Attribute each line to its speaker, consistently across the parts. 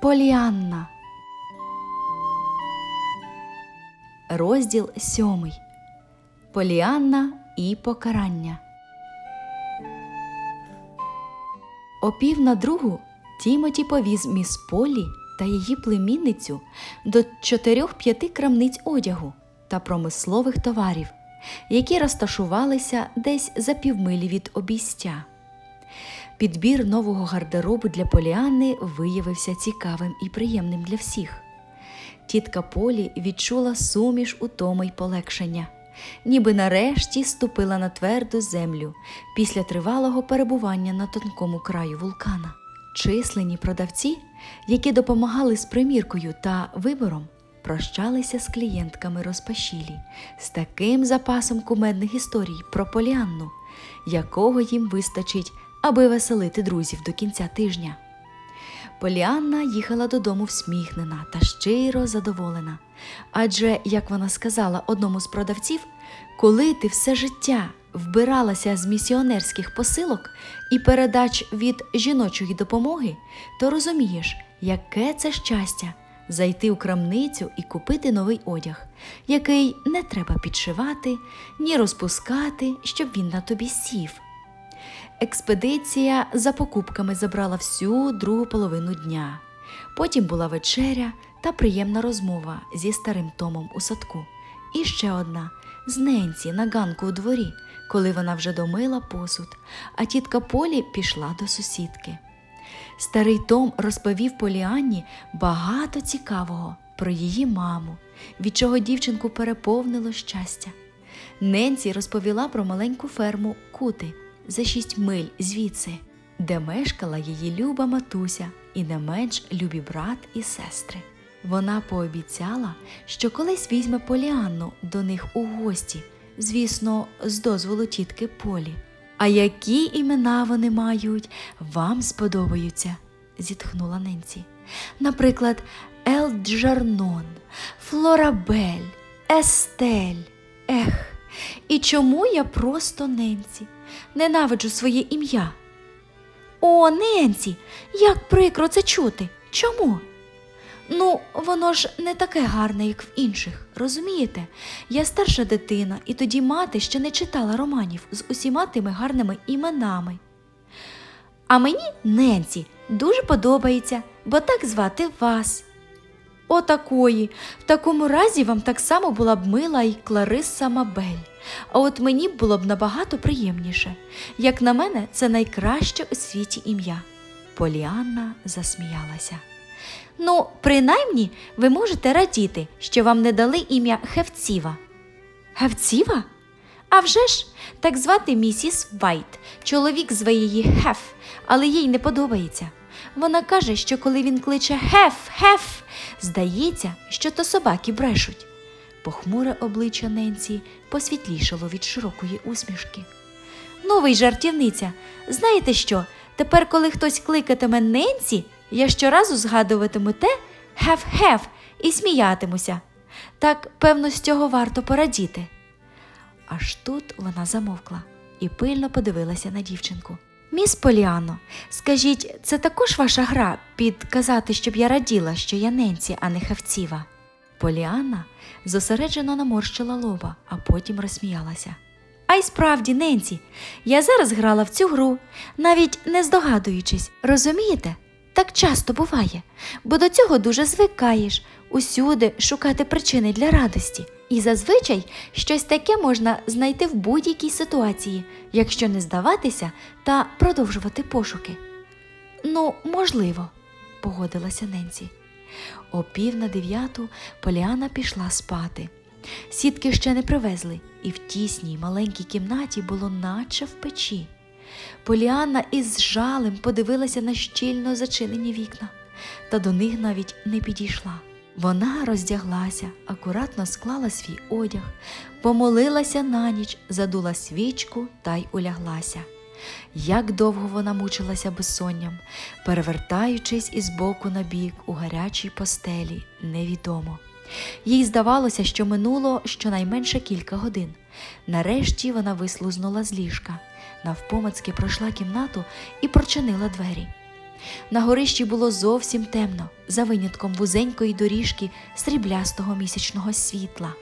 Speaker 1: Поліанна. Розділ сьомий. Поліанна і покарання. О пів на другу Тімоті повіз міс Полі та її племінницю до чотирьох-п'яти крамниць одягу та промислових товарів, які розташувалися десь за півмилі від обійстя. Підбір нового гардеробу для Поліанни виявився цікавим і приємним для всіх. Тітка Полі відчула суміш утоми й полегшення, ніби нарешті ступила на тверду землю після тривалого перебування на тонкому краю вулкана. Численні продавці, які допомагали з приміркою та вибором, прощалися з клієнтками розпашілі з таким запасом кумедних історій про Поліанну, якого їм вистачить, аби веселити друзів до кінця тижня. Поліанна їхала додому всміхнена та щиро задоволена. Адже, як вона сказала одному з продавців, коли ти все життя вбиралася з місіонерських посилок і передач від жіночої допомоги, то розумієш, яке це щастя зайти у крамницю і купити новий одяг, який не треба підшивати, ні розпускати, щоб він на тобі сів. Експедиція за покупками забрала всю другу половину дня. Потім була вечеря та приємна розмова зі старим Томом у садку. І ще одна з Ненці на ганку у дворі, коли вона вже домила посуд, а тітка Полі пішла до сусідки. Старий Том розповів Поліанні багато цікавого про її маму, від чого дівчинку переповнило щастя. Ненці розповіла про маленьку ферму Кути за шість миль звідси, де мешкала її люба матуся і не менш любі брат і сестри. Вона пообіцяла, що колись візьме Поліанну до них у гості, звісно, з дозволу тітки Полі. А які імена вони мають, вам сподобаються, зітхнула Ненці. Наприклад, Елджернон, Флорабель, Естель. Ех, і чому я просто Ненці? Ненавиджу своє ім'я. О, Ненці, як прикро це чути. Чому? Ну, воно ж не таке гарне, як в інших, розумієте? Я старша дитина, і тоді мати ще не читала романів з усіма тими гарними іменами. А мені Ненці дуже подобається, бо так звати вас. Отакої. В такому разі вам так само була б мила і Клариса Мабель. А от мені було б набагато приємніше. Як на мене, це найкраще у світі ім'я. Поліанна засміялася. Ну, принаймні, ви можете радіти, що вам не дали ім'я Хевціва. Гевціва? А вже ж, так звати місіс Вайт. Чоловік зве її Хеф, але їй не подобається. Вона каже, що коли він кличе Хеф, Хеф, здається, що то собаки брешуть. Похмуре обличчя Ненці посвітлішало від широкої усмішки. Новий жартівниця. Знаєте що? Тепер, коли хтось кликатиме Ненці, я щоразу згадуватиму те хеф-хеф і сміятимуся. Так, певно, з цього варто порадіти. Аж тут вона замовкла і пильно подивилася на дівчинку. Міс Поліано, скажіть, це також ваша гра підказати, щоб я раділа, що я Ненці, а не Хевціва? Поліанна зосереджено наморщила лоба, а потім розсміялася. А й справді, Ненці, я зараз грала в цю гру, навіть не здогадуючись, розумієте? Так часто буває, бо до цього дуже звикаєш усюди шукати причини для радості. І зазвичай щось таке можна знайти в будь-якій ситуації, якщо не здаватися та продовжувати пошуки. Ну, можливо, погодилася Ненці. О пів на дев'яту Поліана пішла спати. Сітки ще не привезли, і в тісній маленькій кімнаті було наче в печі. Поліанна із жалем подивилася на щільно зачинені вікна, та до них навіть не підійшла. Вона роздяглася, акуратно склала свій одяг, помолилася на ніч, задула свічку та й уляглася. Як довго вона мучилася безсонням, перевертаючись із боку на бік у гарячій постелі, невідомо. Їй здавалося, що минуло щонайменше кілька годин. Нарешті вона вислузнула з ліжка, навпомацьки пройшла кімнату і прочинила двері. На горищі було зовсім темно, за винятком вузенької доріжки сріблястого місячного світла,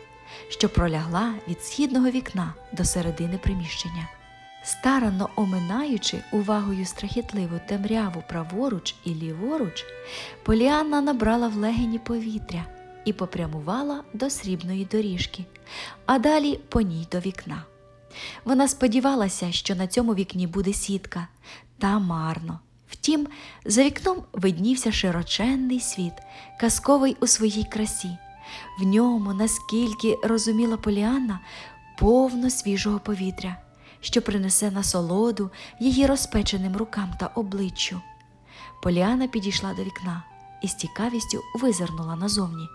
Speaker 1: що пролягла від східного вікна до середини приміщення. Старанно оминаючи увагою страхітливу темряву праворуч і ліворуч, Поліанна набрала в легені повітря і попрямувала до срібної доріжки, а далі по ній до вікна. Вона сподівалася, що на цьому вікні буде сітка, та марно. Втім, за вікном виднівся широченний світ, казковий у своїй красі. В ньому, наскільки розуміла Поліанна, повно свіжого повітря, що принесе насолоду її розпеченим рукам та обличчю. Поліана підійшла до вікна і з цікавістю визирнула назовні.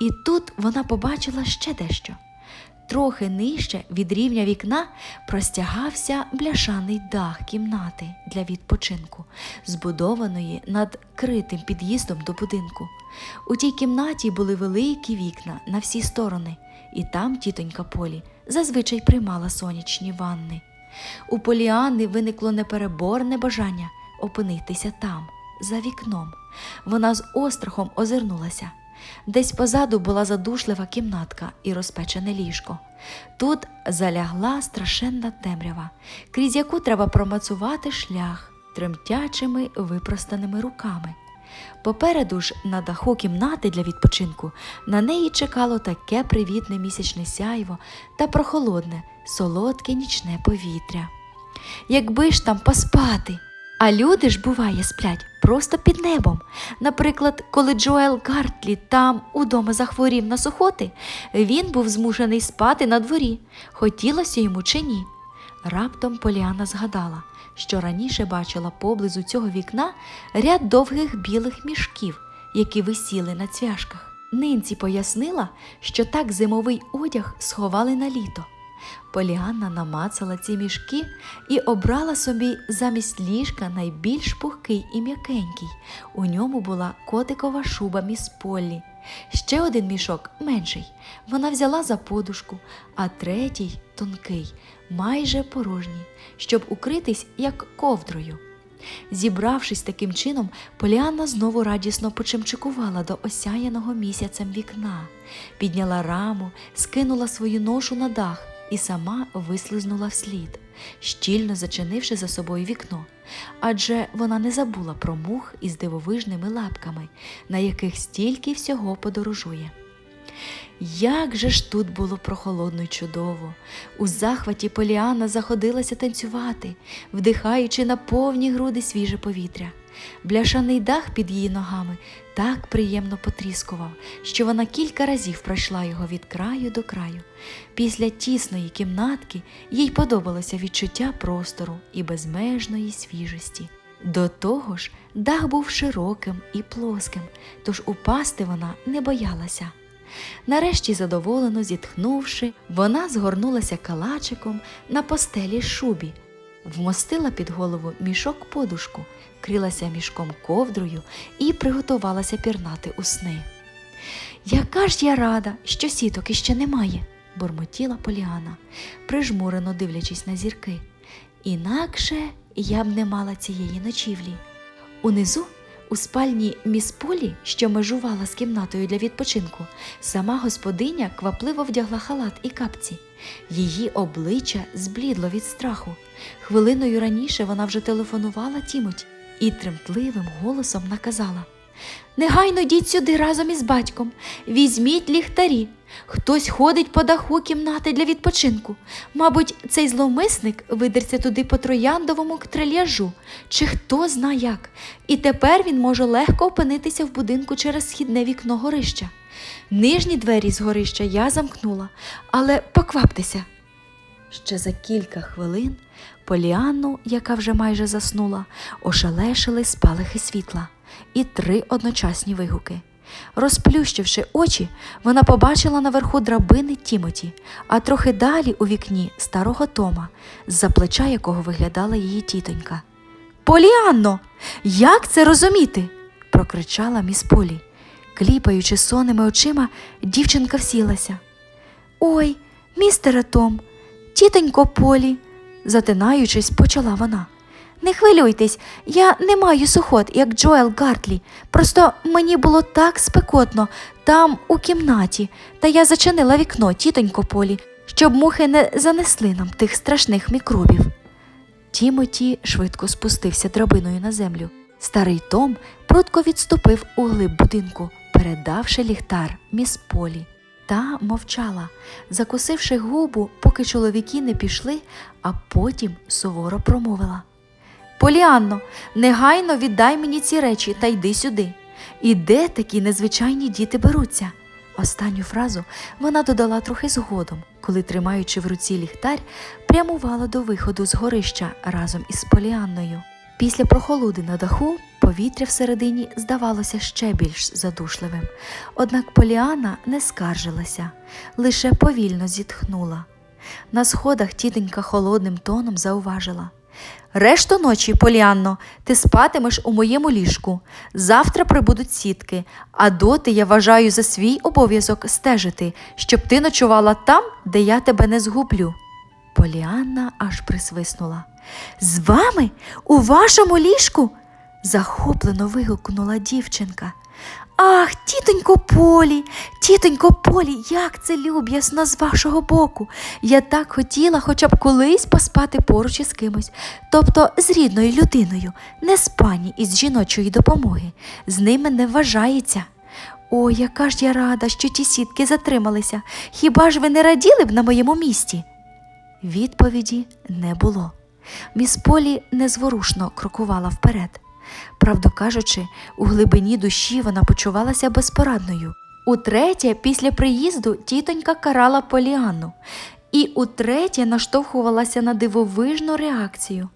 Speaker 1: І тут вона побачила ще дещо. Трохи нижче від рівня вікна простягався бляшаний дах кімнати для відпочинку, збудованої над критим під'їздом до будинку. У тій кімнаті були великі вікна на всі сторони, і там тітонька Полі зазвичай приймала сонячні ванни. У Поліани виникло непереборне бажання опинитися там, за вікном. Вона з острахом озирнулася. Десь позаду була задушлива кімнатка і розпечене ліжко. Тут залягла страшенна темрява, крізь яку треба промацувати шлях тремтячими випростаними руками. Попереду ж на даху кімнати для відпочинку на неї чекало таке привітне місячне сяйво та прохолодне, солодке нічне повітря. Якби ж там поспати. А люди ж, буває, сплять просто під небом. Наприклад, коли Джоел Гартлі там удома захворів на сухоти, він був змушений спати на дворі, хотілося йому чи ні. Раптом Поліана згадала, що раніше бачила поблизу цього вікна ряд довгих білих мішків, які висіли на цвяшках. Нинці пояснила, що так зимовий одяг сховали на літо. Поліанна намацала ці мішки і обрала собі замість ліжка найбільш пухкий і м'якенький. У ньому була котикова шуба міс Поллі. Ще один мішок менший. Вона взяла за подушку, а третій тонкий, майже порожній, щоб укритись як ковдрою. Зібравшись таким чином, Поліанна знову радісно почимчикувала до осяяного місяцем вікна, підняла раму, скинула свою ношу на дах і сама вислизнула вслід, щільно зачинивши за собою вікно, адже вона не забула про мух із дивовижними лапками, на яких стільки всього подорожує. Як же ж тут було прохолодно й чудово. У захваті Поліана заходилася танцювати, вдихаючи на повні груди свіже повітря. Бляшаний дах під її ногами так приємно потріскував, що вона кілька разів пройшла його від краю до краю. Після тісної кімнатки їй подобалося відчуття простору і безмежної свіжості. До того ж, дах був широким і плоским, тож упасти вона не боялася. Нарешті, задоволено зітхнувши, вона згорнулася калачиком на постелі шубі, вмостила під голову мішок подушку, крилася мішком ковдрою і приготувалася пірнати у сни. Яка ж я рада, що сіток іще немає, бурмотіла Поліана, прижмурено дивлячись на зірки. Інакше я б не мала цієї ночівлі. Унизу у спальні міс Полі, що межувала з кімнатою для відпочинку, сама господиня квапливо вдягла халат і капці. Її обличчя зблідло від страху. Хвилиною раніше вона вже телефонувала Тімоті і тремтливим голосом наказала Негайно йдіть сюди разом із батьком, візьміть ліхтарі. Хтось ходить по даху кімнати для відпочинку. Мабуть, цей зловмисник видерся туди по трояндовому трильяжу, чи хто зна як. І тепер він може легко опинитися в будинку через східне вікно горища. Нижні двері з горища я замкнула, але покваптеся. Ще за кілька хвилин Поліанну, яка вже майже заснула, ошелешили спалахи світла і три одночасні вигуки. Розплющивши очі, вона побачила наверху драбини Тімоті, а трохи далі у вікні старого Тома, з-за плеча якого виглядала її тітонька. Поліанно, як це розуміти? прокричала міс Полі. Кліпаючи сонними очима, дівчинка всілася. Ой, містере Том, тітонько Полі, затинаючись, почала вона. Не хвилюйтесь, я не маю сухот, як Джоел Гартлі. Просто мені було так спекотно там, у кімнаті, та я зачинила вікно, тітонько Полі, щоб мухи не занесли нам тих страшних мікробів. Тімоті швидко спустився драбиною на землю. Старий Том прудко відступив у глиб будинку, передавши ліхтар міс Полі. Та мовчала, закусивши губу, поки чоловіки не пішли, а потім суворо промовила. Поліанно, негайно віддай мені ці речі та йди сюди. І де такі незвичайні діти беруться? Останню фразу вона додала трохи згодом, коли, тримаючи в руці ліхтар, прямувала до виходу з горища разом із Поліанною. Після прохолоди на даху повітря всередині здавалося ще більш задушливим. Однак Поліана не скаржилася, лише повільно зітхнула. На сходах тітенька холодним тоном зауважила. Решту ночі, Поліанно, ти спатимеш у моєму ліжку. Завтра прибудуть сітки, а доти я вважаю за свій обов'язок стежити, щоб ти ночувала там, де я тебе не згублю. Поліанна аж присвиснула. З вами? У вашому ліжку? захоплено вигукнула дівчинка. Ах, тітонько Полі, тітонько Полі, як це люб'ясно з вашого боку. Я так хотіла хоча б колись поспати поруч із кимось, тобто з рідною людиною, не з пані із жіночої допомоги. З ними не вважається. О, яка ж я рада, що ті сітки затрималися. Хіба ж ви не раділи б на моєму місці? Відповіді не було. Міс Полі незворушно крокувала вперед. Правду кажучи, у глибині душі вона почувалася безпорадною. Утретє, після приїзду тітонька карала Поліанну, і утретє наштовхувалася на дивовижну реакцію.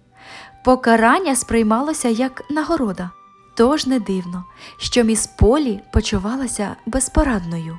Speaker 1: Покарання сприймалося як нагорода. Тож не дивно, що міс Полі почувалася безпорадною.